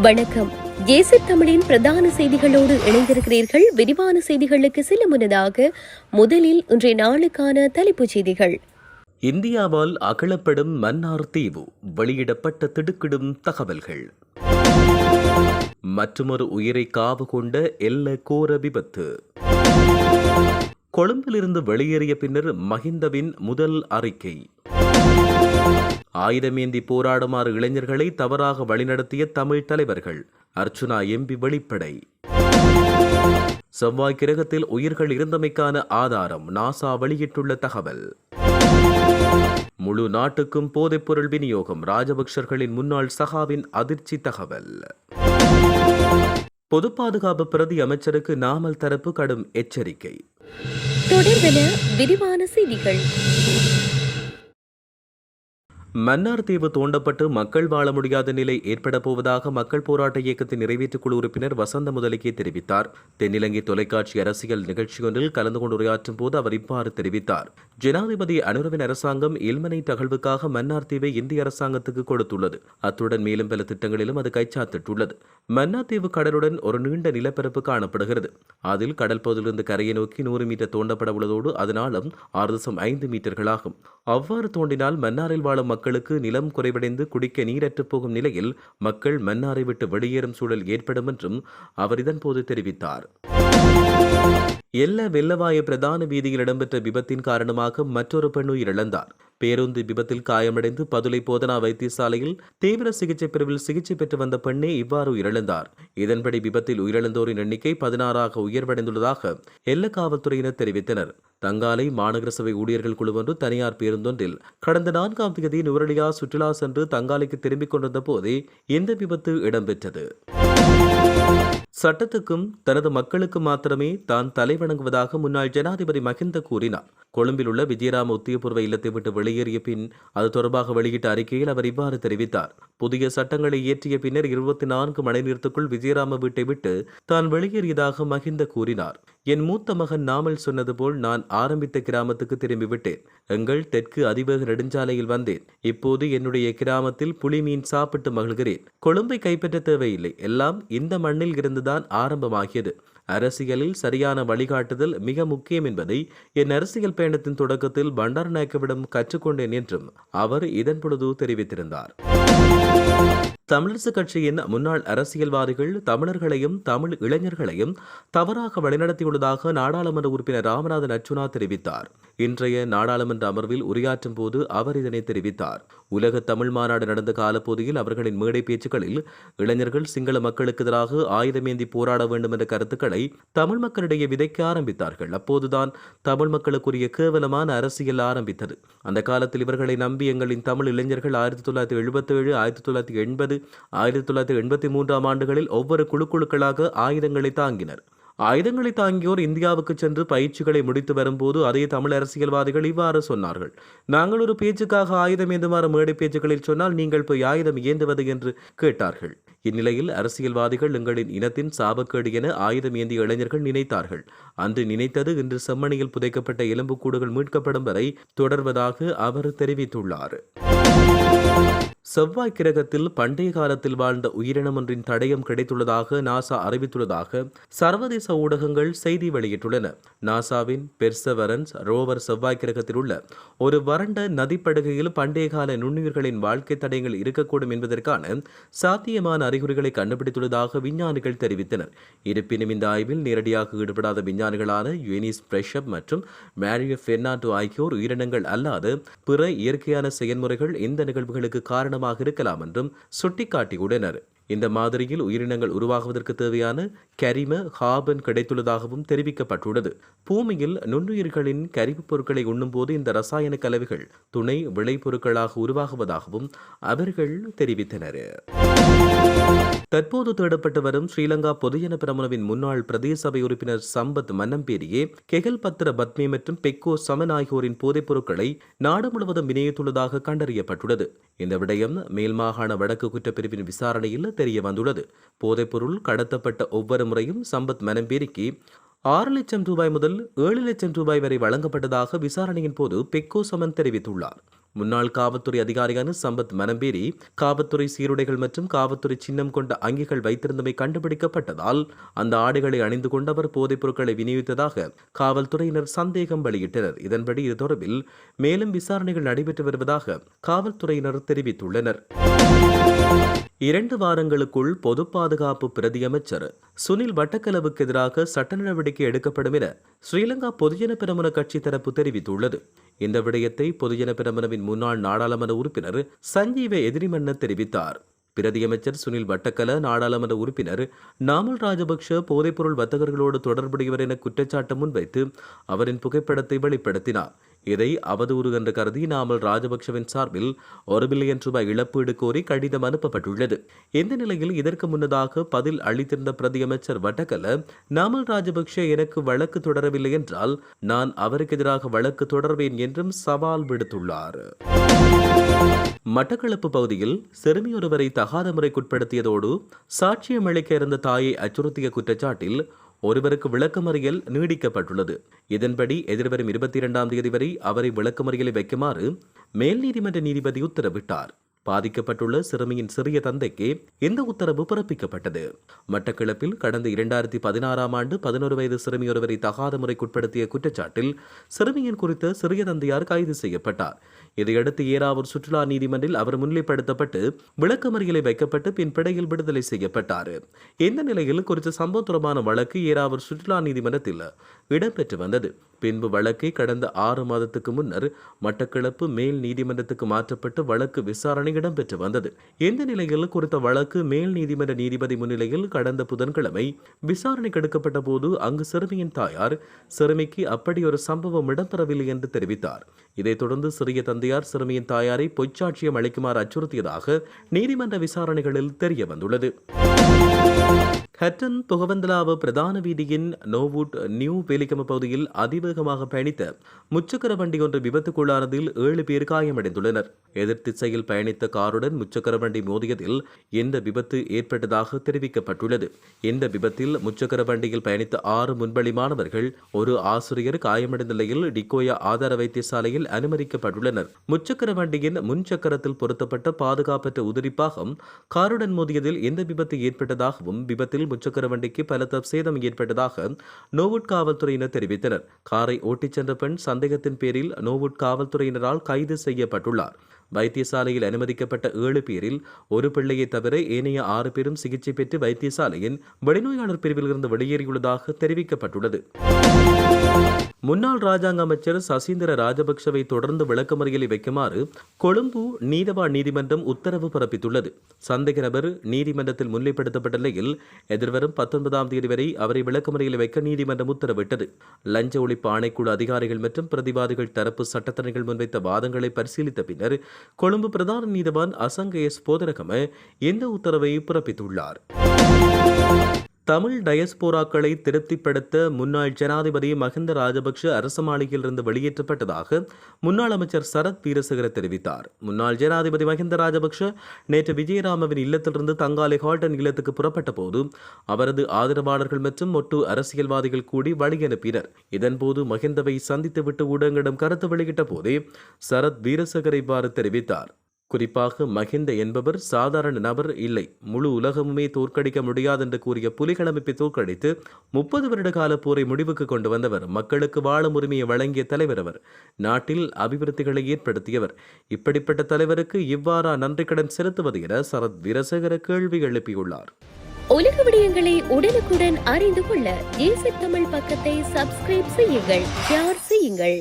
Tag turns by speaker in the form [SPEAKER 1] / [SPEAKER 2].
[SPEAKER 1] வணக்கம். ஏசி தமிழின் பிரதான செய்திகளோடு இணைந்திருக்கிறீர்கள். விரிவான செய்திகளுக்கு செல்ல முன்னதாக முதலில் இன்றைய நாளுக்கான தலைப்புச் செய்திகள்.
[SPEAKER 2] இந்தியாவால் அகலப்படும் மன்னார் தீவு வெளியிடப்பட்ட திடுக்கிடும் தகவல்கள். மற்றுமொரு உயிரை காவு கொண்ட எல்ல கோர விபத்து. கொழும்பிலிருந்து வெளியேறிய பின்னர் மஹிந்தவின் முதல் அறிக்கை. ஆயுதமேந்தி போராடுமாறு இளைஞர்களை தவறாக வழிநடத்திய தமிழ் தலைவர்கள். அர்ச்சுனா எம்பி வெளிப்படை. செவ்வாய் கிரகத்தில் உயிர்கள் இருந்தமைக்கான ஆதாரம் நாசா வெளியிட்டுள்ள தகவல். முழு நாட்டுக்கும் போதைப்பொருள் விநியோகம் ராஜபக்சர்களின் முன்னாள் சகாவின் அதிர்ச்சி தகவல். பொது பாதுகாப்பு பிரதி அமைச்சருக்கு நாமல் தரப்பு கடும் எச்சரிக்கை.
[SPEAKER 1] தொடர்பென விரிவான செய்திகள்.
[SPEAKER 2] மன்னார் தீவு தோண்டப்பட்டு மக்கள் வாழ முடியாத நிலை ஏற்பட போவதாக மக்கள் போராட்ட இயக்கத்தின் நிறைவேற்றுக் குழு உறுப்பினர் வசந்த முதலிக்கே தெரிவித்தார். தென்னிலங்கை தொலைக்காட்சி அரசியல் நிகழ்ச்சியொன்றில் கலந்து கொண்டு உரையாற்றும் போது அவர் இவ்வாறு தெரிவித்தார். ஜனாதிபதி அனுரவின் அரசாங்கம் இல்மனை தகழ்வுக்காக மன்னார் தீவை இந்திய அரசாங்கத்துக்கு கொடுத்துள்ளது. அத்துடன் மேலும் பல திட்டங்களிலும் அது கைச்சாத்திட்டுள்ளது. மன்னார் தீவு கடலுடன் ஒரு நீண்ட நிலப்பரப்பு காணப்படுகிறது. அதில் கடல் பகுதியிலிருந்து கரையை நோக்கி நூறு மீட்டர் தோண்டப்பட உள்ளதோடு அதனாலும் ஆறு தசம் ஐந்து மீட்டர்களாகும். அவ்வாறு தோண்டினால் மன்னாரில் வாழும் மக்களுக்கு நிலம் குறைவடைந்து குடிக்க நீரற்று போகும் நிலையில் மக்கள் மன்னாரை விட்டு வெளியேறும் சூழல் ஏற்படும் என்றும் அவர் இதன்போது தெரிவித்தார். எல்ல வெள்ளவாய பிரதான வீதியில் இடம்பெற்ற விபத்தின் காரணமாக மற்றொரு பெண் உயிரிழந்தார். பேருந்து விபத்தில் காயமடைந்து பதுளை போதனா வைத்தியசாலையில் தீவிர சிகிச்சை பிரிவில் சிகிச்சை பெற்று வந்த பெண்ணே இவ்வாறு உயிரிழந்தார். இதன்படி விபத்தில் உயிரிழந்தோரின் எண்ணிக்கை பதினாறாக உயர்வடைந்துள்ளதாக எல்ல காவல்துறையினர் தெரிவித்தனர். தங்காலை மாநகர சபை ஊழியர்கள் குழு ஒன்று தனியார் பேருந்தொன்றில் கடந்த நான்காம் தேதி நுவரலியா சுற்றுலா சென்று தங்காலைக்கு திரும்பிக் கொண்டிருந்த போதே இந்த விபத்து இடம்பெற்றது. சட்டத்துக்கும் தனது மக்களுக்கு மாத்திரமே தான் தலைவணங்குவதாக முன்னாள் ஜனாதிபதி மஹிந்த கூறினார். கொழும்பில் உள்ள விஜயராம உத்தியபூர்வ இல்லத்தை விட்டு வெளியேறிய பின் அது தொடர்பாக வெளியிட்ட அறிக்கையில் அவர் இவ்வாறு தெரிவித்தார். புதிய சட்டங்களை இயற்றிய பின்னர் இருபத்தி நான்கு மணி நேரத்துக்குள் விஜயராம வீட்டை விட்டு தான் வெளியேறியதாக மகிந்த கூறினார். என் மூத்த மகன் நாமல் சொன்னது போல் நான் ஆரம்பித்த கிராமத்துக்கு திரும்பிவிட்டேன் எங்கள் தெற்கு அதிவேக நெடுஞ்சாலையில் வந்தேன். இப்போது என்னுடைய கிராமத்தில் புலி மீன் சாப்பிட்டு மகிழ்கிறேன். கொழும்பை கைப்பற்ற தேவையில்லை. எல்லாம் இந்த மண்ணில் இருந்துதான் ஆரம்பமாகியது. அரசியலில் சரியான வழிகாட்டுதல் மிக முக்கியம் என்பதை என் அரசியல் பயணத்தின் தொடக்கத்தில் பண்டாரநாயக்கவிடம் கற்றுக்கொண்டேன் என்றும் அவர் இதன் பொழுது தெரிவித்திருந்தார். தமிழரசு கட்சியின் முன்னாள் அரசியல்வாதிகள் தமிழர்களையும் தமிழ் இளைஞர்களையும் தவறாக வழிநடத்தியுள்ளதாக நாடாளுமன்ற உறுப்பினர் ராமநாதன் அர்ஜுனா தெரிவித்தார். இன்றைய நாடாளுமன்ற அமர்வில் உரையாற்றும் போது அவர் இதனை தெரிவித்தார். உலக தமிழ் மாநாடு நடந்த காலப்பகுதியில் அவர்களின் மேடை பேச்சுக்களில் இளைஞர்கள் சிங்கள மக்களுக்கு எதிராக ஆயுதமேந்தி போராட வேண்டும் என்ற கருத்துக்களை தமிழ் மக்களிடையே விதைக்க ஆரம்பித்தார்கள். அப்போதுதான் தமிழ் மக்களுக்குரிய கேவலமான அரசியல் ஆரம்பித்தது. அந்த காலத்தில் இவர்களை நம்பி எங்களின் தமிழ் இளைஞர்கள் ஆயிரத்தி தொள்ளாயிரத்தி எழுபத்தி ஏழு ஆயிரத்தி தொள்ளாயிரத்தி எண்பது ஆயிரத்தி தொள்ளாயிரத்தி எண்பத்தி மூன்றாம் ஆண்டுகளில் ஒவ்வொரு குழுக்குழுக்களாக ஆயுதங்களை தாங்கினர். ஆயுதங்களை தாங்கியோர் இந்தியாவுக்கு சென்று பயிற்சிகளை முடித்து வரும்போது அதே தமிழ் அரசியல்வாதிகள் இவ்வாறு சொன்னார்கள். நாங்கள் ஒரு பேச்சுக்காக ஆயுதம் ஏந்துமாறு மேடை பேச்சுகளில் சொன்னால் நீங்கள் போய் ஆயுதம் ஏந்துவது? என்று கேட்டார்கள். இந்நிலையில் அரசியல்வாதிகள் எங்களின் இனத்தின் சாபக்கேடு என ஆயுதம் ஏந்திய இளைஞர்கள் நினைத்தார்கள். அன்று நினைத்தது இன்று செம்மணியில் புதைக்கப்பட்ட எலும்புக்கூடுகள் மீட்கப்படும் வரை தொடர்வதாக அவர் தெரிவித்துள்ளார். செவ்வாய் கிரகத்தில் பண்டைய காலத்தில் வாழ்ந்த உயிரினம் ஒன்றின் தடயம் கிடைத்துள்ளதாக நாசா அறிவித்துள்ளதாக சர்வதேச ஊடகங்கள் செய்தி வெளியிட்டுள்ளன. நாசாவின் பெர்சவரன்ஸ் ரோவர் செவ்வாய் கிரகத்தில் உள்ள ஒரு வறண்ட நதிப்படுகையில் பண்டைய கால நுண்ணுயிர்களின் வாழ்க்கை தடயங்கள் இருக்கக்கூடும் என்பதற்கான சாத்தியமான அறிகுறிகளை கண்டுபிடித்துள்ளதாக விஞ்ஞானிகள் தெரிவித்தனர். இருப்பினும் இந்த ஆய்வில் நேரடியாக ஈடுபடாத விஞ்ஞானிகளான யுனிஸ் பிரஷப் மற்றும் மேரியோ பெர்னாண்டோ ஆகியோர் உயிரினங்கள் அல்லாது பிற இயற்கையான செயல்முறைகள் இந்த நிகழ்வுகளுக்கு காரணம் காரணமாக இருக்கலாம் என்றும் சுட்டிக்காட்டியுள்ளனர். இந்த மாதிரியில் உயிரினங்கள் உருவாகுவதற்கு தேவையான கரிம கார்பன் கிடைத்துள்ளதாகவும் தெரிவிக்கப்பட்டுள்ளது. பூமியில் நுண்ணுயிர்களின் கரிவுப் பொருட்களை உண்ணும்போது இந்த ரசாயன கலவைகள் துணை விளைபொருட்களாக உருவாகுவதாகவும் அவர்கள் தெரிவித்தனர். தற்போது தேடப்பட்டு வரும் ஸ்ரீலங்கா பொதுஜன பிரமுனவின் முன்னாள் பிரதேச சபை உறுப்பினர் சம்பத் மன்னம்பேரியே கெகல் பத்திர பத்மே மற்றும் பெக்கோ சமன் ஆகியோரின் போதைப் பொருட்களை நாடு முழுவதும் விநியோகித்துள்ளதாக கண்டறியப்பட்டுள்ளது. இந்த விடயம் மேல் மாகாண வடக்கு குற்றப்பிரிவின் விசாரணையில் தெரிய வந்துள்ளது. போதைப்பொருள் கடத்தப்பட்ட ஒவ்வொரு முறையும் சம்பத் மனம்பேரிக்கு ஆறு லட்சம் ரூபாய் முதல் ஏழு லட்சம் ரூபாய் வரை வழங்கப்பட்டதாக விசாரணையின் போது பெக்கோ சமன் தெரிவித்துள்ளார். முன்னாள் காவல்துறை அதிகாரியான சம்பத் மனம்பேரி காவல்துறை சீருடைகள் மற்றும் காவல்துறை சின்னம் கொண்ட அங்கிகள் வைத்திருந்தமை கண்டுபிடிக்கப்பட்டதால் அந்த ஆடைகளை அணிந்து கொண்டவர் போதைப் பொருட்களை விநியோகித்ததாக காவல்துறையினர் சந்தேகம் வெளியிட்டனர். இதன்படி இது தொடர்பில் மேலும் விசாரணைகள் நடைபெற்று வருவதாக காவல்துறையினர் தெரிவித்துள்ளனர். இரண்டு வாரங்களுக்குள் பொது பாதுகாப்பு பிரதியமைச்சர் சுனில் வட்டக்கலவுக்கு எதிராக சட்ட நடவடிக்கை எடுக்கப்படும் என ஸ்ரீலங்கா பொதுஜன பிரமுன கட்சி தரப்பு தெரிவித்துள்ளது. இந்த விடயத்தை பொதுஜன பிரமுனவின் முன்னாள் நாடாளுமன்ற உறுப்பினர் சஞ்சீவ எதிரிமன்ன தெரிவித்தார். பிரதியமைச்சர் சுனில் வட்டக்கல நாடாளுமன்ற உறுப்பினர் நாமல் ராஜபக்ஷ போதைப்பொருள் வர்த்தகர்களோடு தொடர்புடையவர் என குற்றச்சாட்டு முன்வைத்து அவரின் புகைப்படத்தை வெளிப்படுத்தினார். இதை அவதூறு என்று கருதி நாமல் ராஜபக்ஷவின் சார்பில் ஒரு பில்லியன் ரூபாய் இழப்பீடு கோரி கடிதம் அனுப்பப்பட்டுள்ளது. இந்த நிலையில் இதற்கு முன்னதாக பதில் அளித்திருந்த பிரதியமைச்சர் வட்டக்கல நாமல் ராஜபக்ஷ எனக்கு வழக்கு தொடரவில்லை என்றால் நான் அவருக்கு எதிராக வழக்கு தொடர்வேன் என்றும் சவால் விடுத்துள்ளார். மட்டக்களப்பு பகுதியில் சிறுமியொருவரை தகாத முறைக்குட்படுத்தியதோடு சாட்சியம் அளிக்க இருந்த தாயை அச்சுறுத்திய குற்றச்சாட்டில் ஒருவருக்கு விளக்கமறியல் நீடிக்கப்பட்டுள்ளது. இதன்படி எதிர்வரும் இருபத்தி இரண்டாம் தேதி வரை அவரை விளக்கமறியலை வைக்குமாறு மேல் நீதிமன்ற நீதிபதி உத்தரவிட்டார். பாதிக்கப்பட்டுள்ள சிறுமியின் சிறிய தந்தைக்கு இந்த உத்தரவு பிறப்பிக்கப்பட்டது. மட்டக்கிழப்பில் கடந்த இரண்டாயிரத்தி பதினாறாம் ஆண்டு பதினோரு வயது சிறுமி ஒருவரை தகாத முறைக்குட்படுத்திய குற்றச்சாட்டில் சிறுமியின் குறித்த சிறிய தந்தையார் கைது செய்யப்பட்டார். இதையடுத்து ஏறாவூர் சுற்றுலா நீதிமன்றில் அவர் முன்னிலைப்படுத்தப்பட்டு விளக்கமறியலை வைக்கப்பட்டு பின் பிடையில் விடுதலை செய்யப்பட்டார். இந்த நிலையில் குறித்த சம்பவம் தொடர்பான வழக்கு ஏராவூர் சுற்றுலா நீதிமன்றத்தில் இடம்பெற்று வந்தது. பின்பு வழக்கை கடந்த ஆறு மாதத்துக்கு முன்னர் மட்டக்களப்பு மேல் நீதிமன்றத்துக்கு மாற்றப்பட்டு வழக்கு விசாரணை இடம்பெற்று வந்தது. இந்த நிலையில் குறித்த வழக்கு மேல் நீதிமன்ற நீதிபதி முன்னிலையில் கடந்த புதன்கிழமை விசாரணைக்கு எடுக்கப்பட்ட போது அங்கு சிறுமியின் தாயார் சிறுமிக்கு அப்படி ஒரு சம்பவம் இடம்பெறவில்லை என்று தெரிவித்தார். இதைத் தொடர்ந்து சிறிய தந்தையார் சிறுமியின் தாயாரை பொய்ச்சாட்சியம் அளிக்குமாறு அச்சுறுத்தியதாக நீதிமன்ற விசாரணைகளில் தெரிய வந்துள்ளது ஹட்டன் புகவந்தலாவ பிரதான வீதியின் நோவுட் நியூ வேலிக்கம பகுதியில் அதிவேகமாக பயணித்த முச்சக்கர வண்டி ஒன்று விபத்துக்குள்ளானதில் ஏழு பேர் காயமடைந்துள்ளனர். எதிர்த்திசையில் பயணித்த காருடன் முச்சக்கர வண்டி மோதியதில் இந்த விபத்து ஏற்பட்டதாக தெரிவிக்கப்பட்டுள்ளது. இந்த விபத்தில் முச்சக்கர வண்டியில் பயணித்த ஆறு முன்பள்ளி மாணவர்கள் ஒரு ஆசிரியர் காயமடைந்த நிலையில் டிக்கோயா ஆதார வைத்தியசாலையில் அனுமதிக்கப்பட்டுள்ளனர். முச்சக்கர வண்டியின் முன்சக்கரத்தில் பொருத்தப்பட்ட பாதுகாப்பற்ற உதிரிப்பாகம் காருடன் மோதியதில் இந்த விபத்து ஏற்பட்டதாகவும் விபத்தில் முச்சக்கர வண்டிக்கு பலத்த சேதம் ஏற்பட்டதாக நோவுட் காவல்துறையினர் தெரிவித்தனர். காரை ஓட்டிச் சென்ற பெண் சந்தேகத்தின் பேரில் நோவுட் காவல்துறையினரால் கைது செய்யப்பட்டுள்ளார். வைத்தியசாலையில் அனுமதிக்கப்பட்ட ஏழு பேரில் ஒரு பிள்ளையை தவிர ஏனைய ஆறு பேரும் சிகிச்சை பெற்று வைத்தியசாலையின் வெளிநோயாளர் பிரிவில் இருந்து வெளியேறியுள்ளதாக தெரிவிக்கப்பட்டுள்ளது. முன்னாள் ராஜாங்க அமைச்சர் சசீந்திர ராஜபக்சவை தொடர்ந்து விளக்கமறியலை வைக்குமாறு கொழும்பு நீதவான் நீதிமன்றம் உத்தரவு பிறப்பித்துள்ளது. சந்தேக நபர் நீதிமன்றத்தில் முன்னிலைப்படுத்தப்பட்ட நிலையில் எதிர்வரும் பத்தொன்பதாம் தேதி வரை அவரை விளக்கமறியலை வைக்க நீதிமன்றம் உத்தரவிட்டது. லஞ்ச ஒழிப்பு ஆணைக்குழு அதிகாரிகள் மற்றும் பிரதிவாதிகள் தரப்பு சட்டத்தரணிகள் முன்வைத்த வாதங்களை பரிசீலித்த பின்னர் கொழும்பு பிரதான நீதவான் அசங்க எஸ். போதரகம இந்த உத்தரவை பிறப்பித்துள்ளார். தமிழ் டயஸ்போராக்களை திருப்திப்படுத்த முன்னாள் ஜனாதிபதி மஹிந்த ராஜபக்ஷ அரசு மாளிகையிலிருந்து வெளியேற்றப்பட்டதாக முன்னாள் அமைச்சர் சரத் வீரசேகர தெரிவித்தார். முன்னாள் ஜனாதிபதி மஹிந்த ராஜபக்ஷ நேற்று விஜயராமவின் இல்லத்திலிருந்து தங்காலை ஹால்டன் இல்லத்துக்கு புறப்பட்ட போது அவரது ஆதரவாளர்கள் மற்றும் ஒட்டு அரசியல்வாதிகள் கூடி வழியனுப்பினர் இதன்போது மஹிந்தவை சந்தித்துவிட்டு ஊடகங்களிடம் கருத்து வெளியிட்ட போதே சரத் வீரசேகர் இவ்வாறு தெரிவித்தார். குறிப்பாக மஹிந்த என்பவர் சாதாரண நபர் இல்லை. முழு உலகமுமே தோற்கடிக்க முடியாது என்று கூறிய புலிகள் அமைப்பை தோற்கடித்து முப்பது வருட கால போரை முடிவுக்கு கொண்டு வந்தவர் மக்களுக்கு வாழும் உரிமையை வழங்கிய தலைவர் அவர். நாட்டில் அபிவிருத்திகளை ஏற்படுத்தியவர். இப்படிப்பட்ட தலைவருக்கு இவ்வாறா நன்றி கடன் செலுத்துவது என சரத் வீரசேகர கேள்வி எழுப்பியுள்ளார்.
[SPEAKER 1] உலக விடயங்களை உடனுக்குடன் அறிந்து கொள்ள தமிழ் பக்கத்தை சப்ஸ்கிரைப் செய்யுங்கள் ஷேர் செய்யுங்கள்.